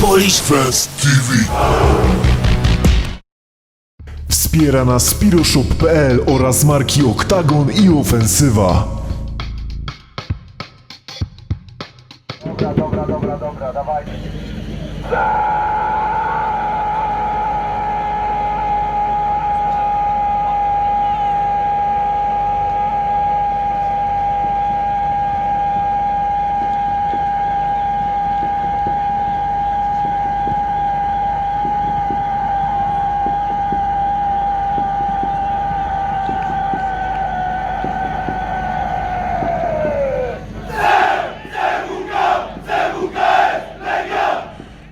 Polish Fest TV. Wspiera nas Piroshop.pl oraz marki Oktagon i Ofensywa.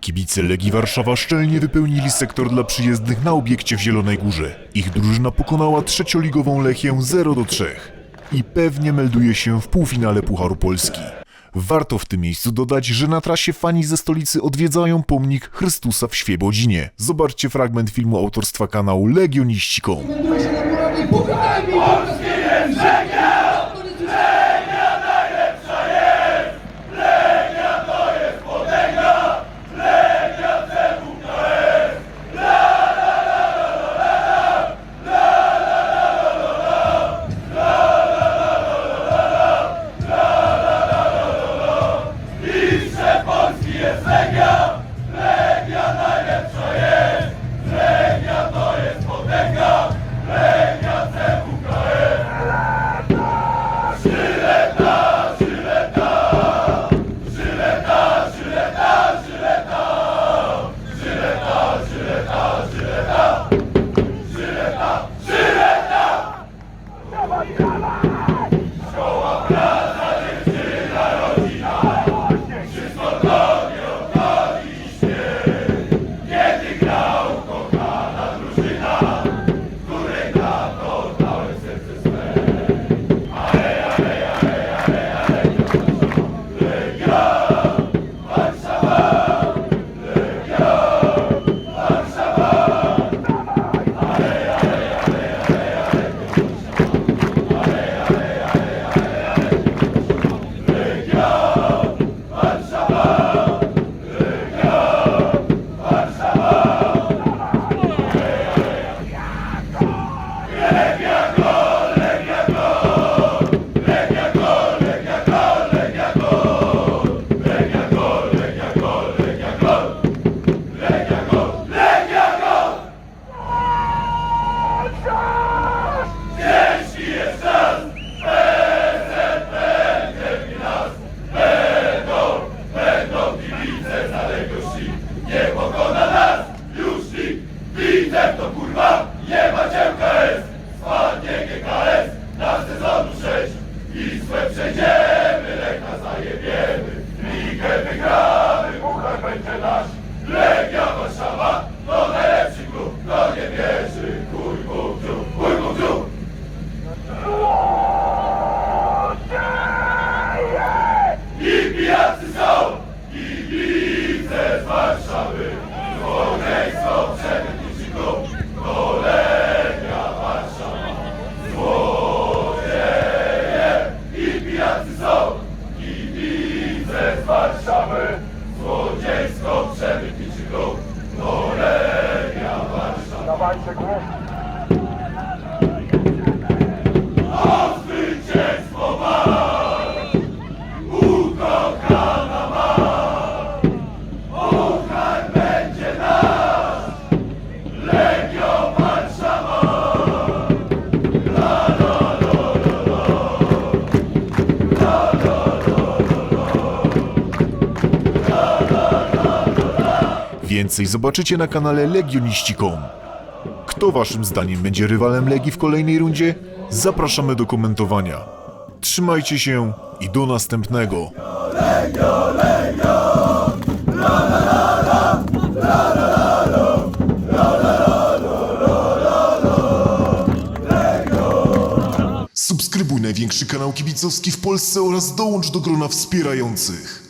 Kibice Legii Warszawa szczelnie wypełnili sektor dla przyjezdnych na obiekcie w Zielonej Górze. Ich drużyna pokonała trzecioligową Lechię 0 do 3 i pewnie melduje się w półfinale Pucharu Polski. Warto w tym miejscu dodać, że na trasie fani ze stolicy odwiedzają pomnik Chrystusa w Świebodzinie. Zobaczcie fragment filmu autorstwa kanału Legioniści.com. Melduje się na murawie pucharami! Polskie jest Legia! Więcej zobaczycie na kanale Legioniści.com. Kto waszym zdaniem będzie rywalem Legii w kolejnej rundzie? Zapraszamy do komentowania. Trzymajcie się i do następnego. Subskrybuj największy kanał kibicowski w Polsce oraz dołącz do grona wspierających.